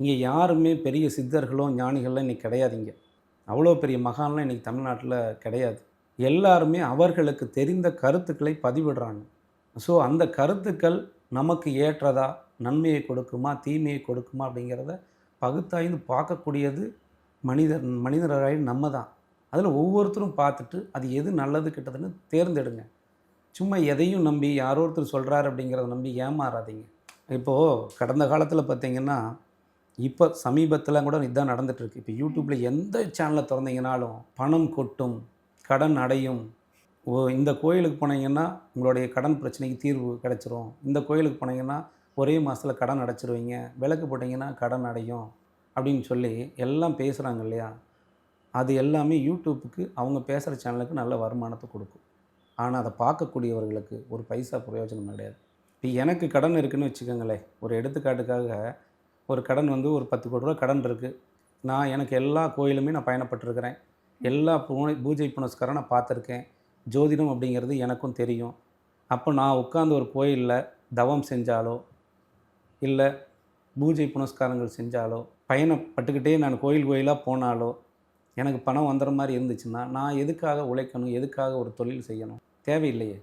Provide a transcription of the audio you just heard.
இங்கே யாருமே பெரிய சித்தர்களோ ஞானிகளோ இன்றைக்கி கிடையாதுங்க. அவ்வளோ பெரிய மகான்லாம் இன்றைக்கி தமிழ்நாட்டில் கிடையாது. எல்லாருமே அவர்களுக்கு தெரிந்த கருத்துக்களை பதிவிடுறாங்க. ஸோ அந்த கருத்துக்கள் நமக்கு ஏற்றதா நன்மையை கொடுக்குமா தீமையை கொடுக்குமா அப்படிங்கிறத பகுத்தாய்ந்து பார்க்கக்கூடியது மனிதர் மனிதராய் நம்ம தான் அதில் ஒவ்வொருத்தரும் பார்த்துட்டு அது எது நல்லது கெட்டதுன்னு தேர்ந்தெடுங்க. சும்மா எதையும் நம்பி யாரோ ஒருத்தர் சொல்கிறாரு அப்படிங்கிறத நம்பி ஏமாறாதீங்க. இப்போது கடந்த காலத்தில் பார்த்திங்கன்னா இப்போ சமீபத்தில் கூட இதுதான் நடந்துகிட்ருக்கு இப்போ யூடியூப்பில் எந்த சேனலை திறந்தீங்கனாலும் பணம் கொட்டும் கடன் அடையும் ஓ இந்த கோயிலுக்கு போனீங்கன்னா உங்களுடைய கடன் பிரச்சனைக்கு தீர்வு கிடச்சிரும். இந்த கோயிலுக்கு போனீங்கன்னா ஒரே மாதத்தில் கடன் அடைச்சிருவீங்க. விளக்கு போட்டிங்கன்னா கடன் அடையும் அப்படின்னு சொல்லி எல்லாம் பேசுகிறாங்க இல்லையா? அது எல்லாமே யூடியூப்புக்கு அவங்க பேசுகிற சேனலுக்கு நல்ல வருமானத்தை கொடுக்கும். ஆனால் அதை பார்க்கக்கூடியவர்களுக்கு ஒரு பைசா பிரயோஜனம் கிடையாது. இப்போ எனக்கு கடன் இருக்குன்னு வச்சுக்கோங்களேன். ஒரு எடுத்துக்காட்டுக்காக ஒரு கடன் வந்து ஒரு பத்து கோடி ரூபா கடன் இருக்குது நான் எனக்கு எல்லா கோயிலுமே நான் பயணப்பட்டிருக்கிறேன். எல்லா பூ- பூஜை புனஸ்காரம் நான் பார்த்துருக்கேன். ஜோதிடம் அப்படிங்கிறது எனக்கும் தெரியும். அப்போ நான் உட்காந்து ஒரு கோயிலில் தவம் செஞ்சாலோ இல்லை பூஜை புனஸ்காரங்கள் செஞ்சாலோ பயணப்பட்டுக்கிட்டே நான் கோயில் கோயிலாக போனாலோ எனக்கு பணம் வந்துடுற மாதிரி இருந்துச்சுன்னா நான் எதுக்காக உழைக்கணும் எதுக்காக ஒரு தொழில் செய்யணும்? தேவையில்லையே.